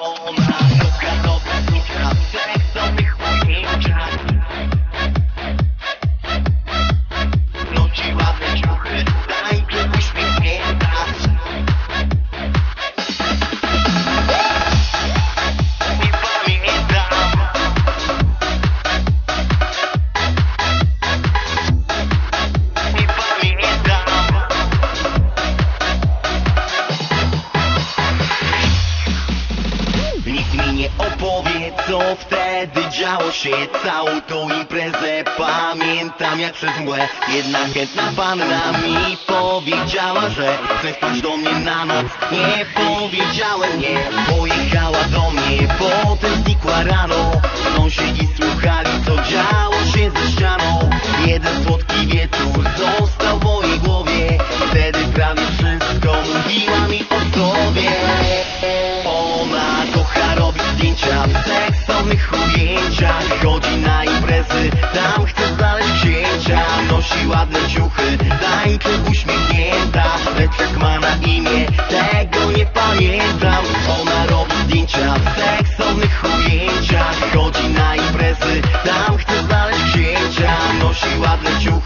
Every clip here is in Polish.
all night. wtedy działo się Całą tą imprezę. Pamiętam jak przez mgłę Jedna chętna panna mi powiedziała, że Chcesz paść do mnie na noc. Nie powiedziałem nie Pojechała do mnie, potem znikła rano Sąsiedzi słuchali co działo się ze ścianą. Jeden słodki wieczór został siła w leciu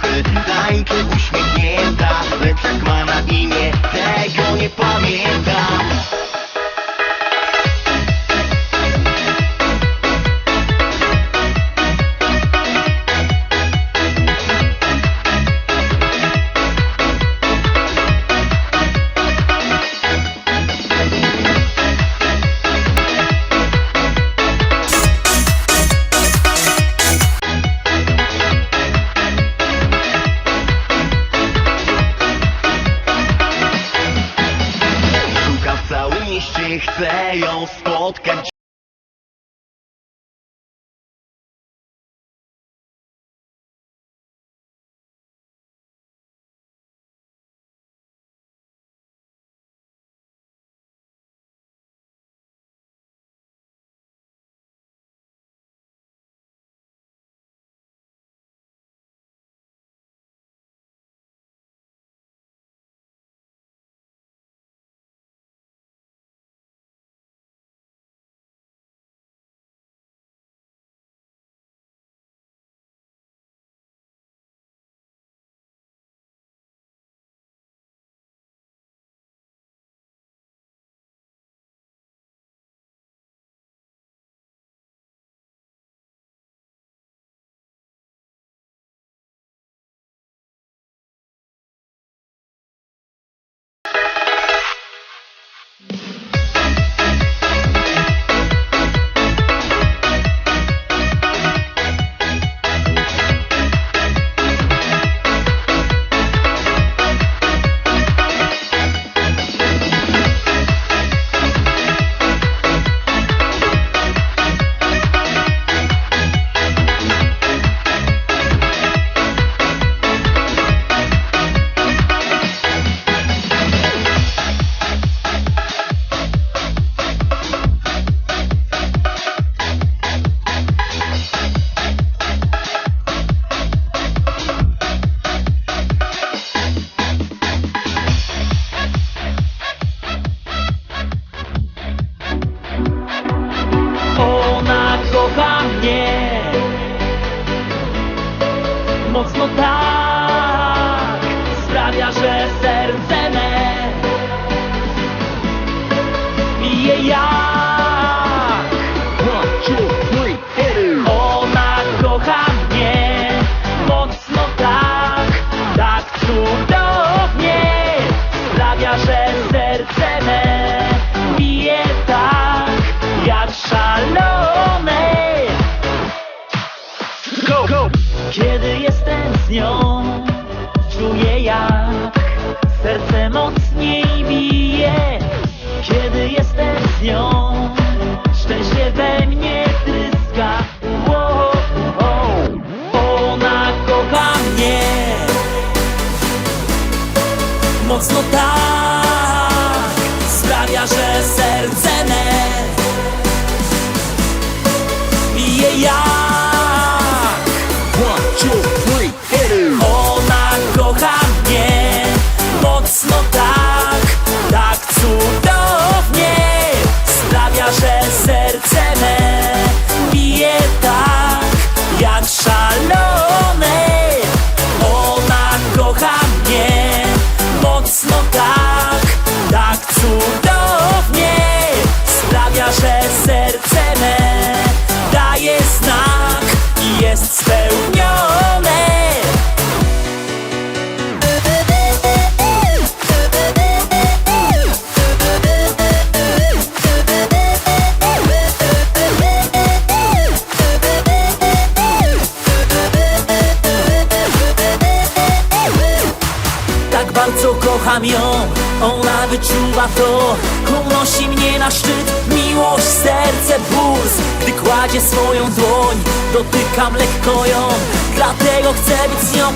Kocham ją, ona wyczuwa to Unosi mnie na szczyt. Miłość, serce, puls Gdy kładzie swoją dłoń Dotykam lekko ją Dlatego chcę być z nią.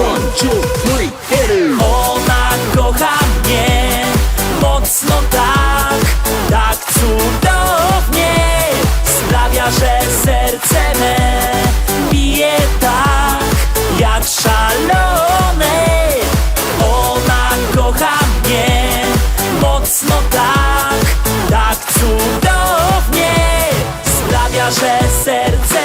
One, two, three, каже серце.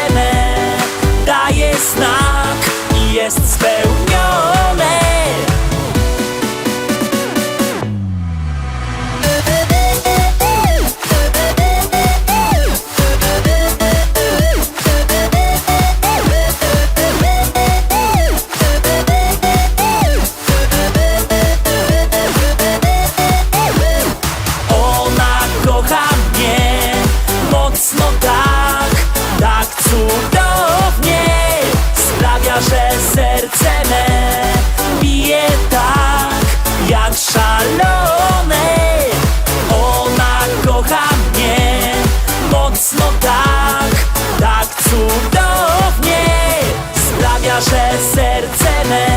cenę. Bije tak jak szalone. Ona kocha mnie mocno tak, tak cudownie. Sprawia, że serce me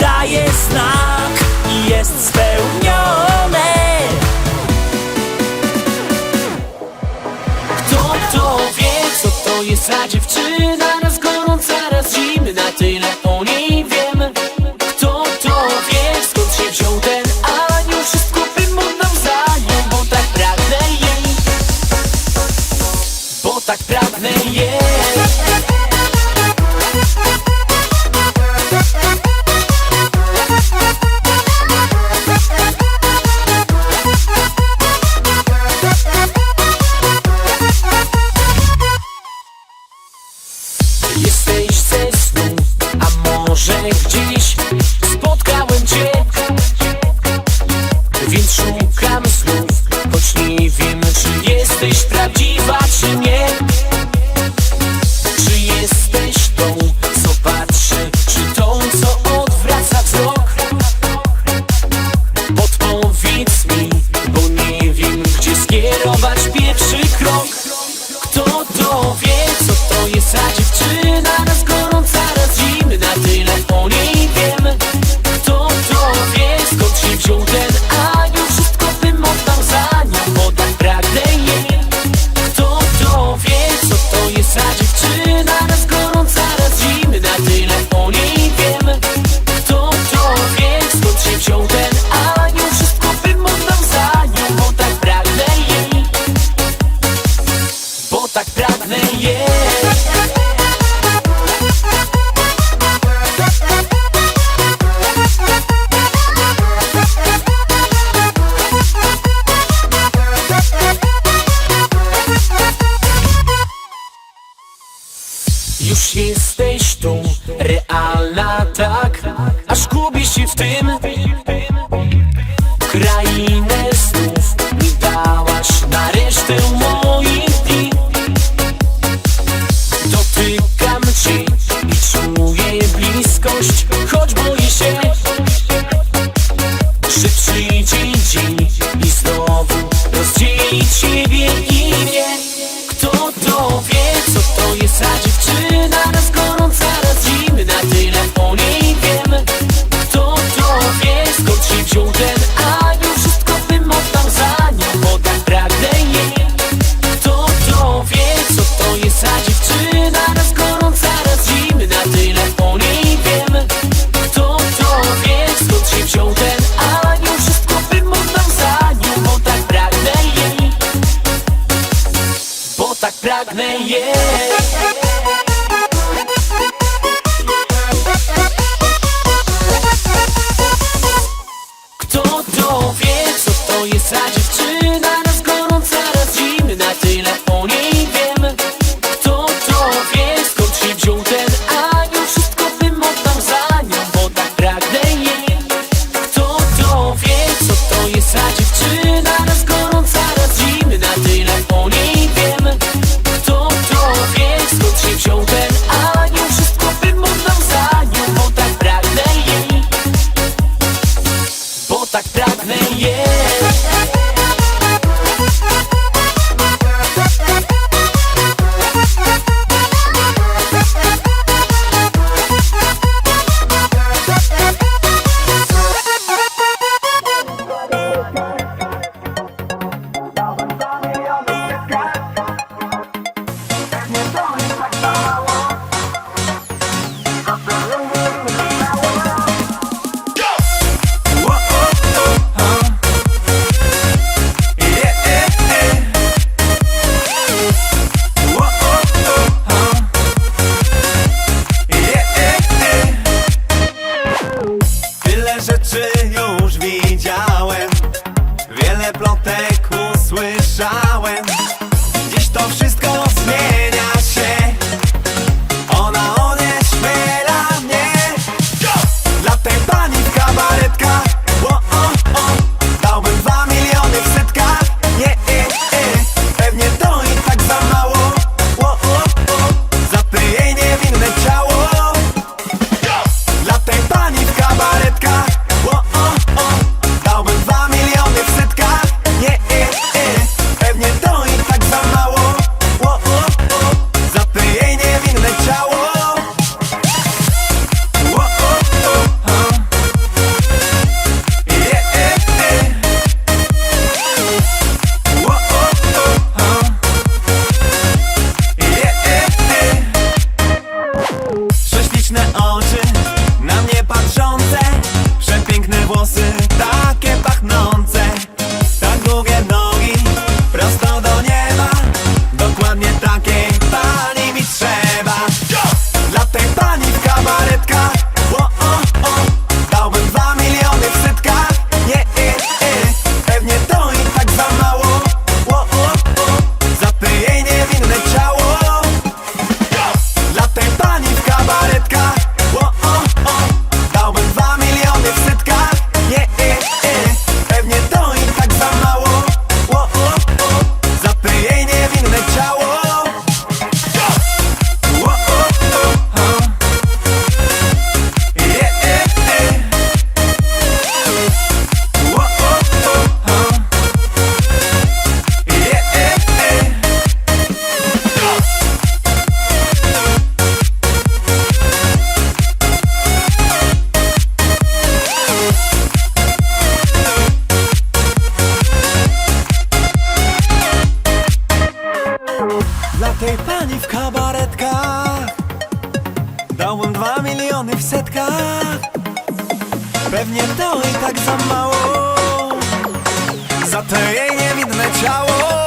daje znak i jest spełnione. Kto to wie, co to jest za dziewczyna? Już jesteś tu, realna tak? Aż gubisz się w tym. Krainę Then yeah. Pewnie to i tak za mało. Za to jej niewidne ciało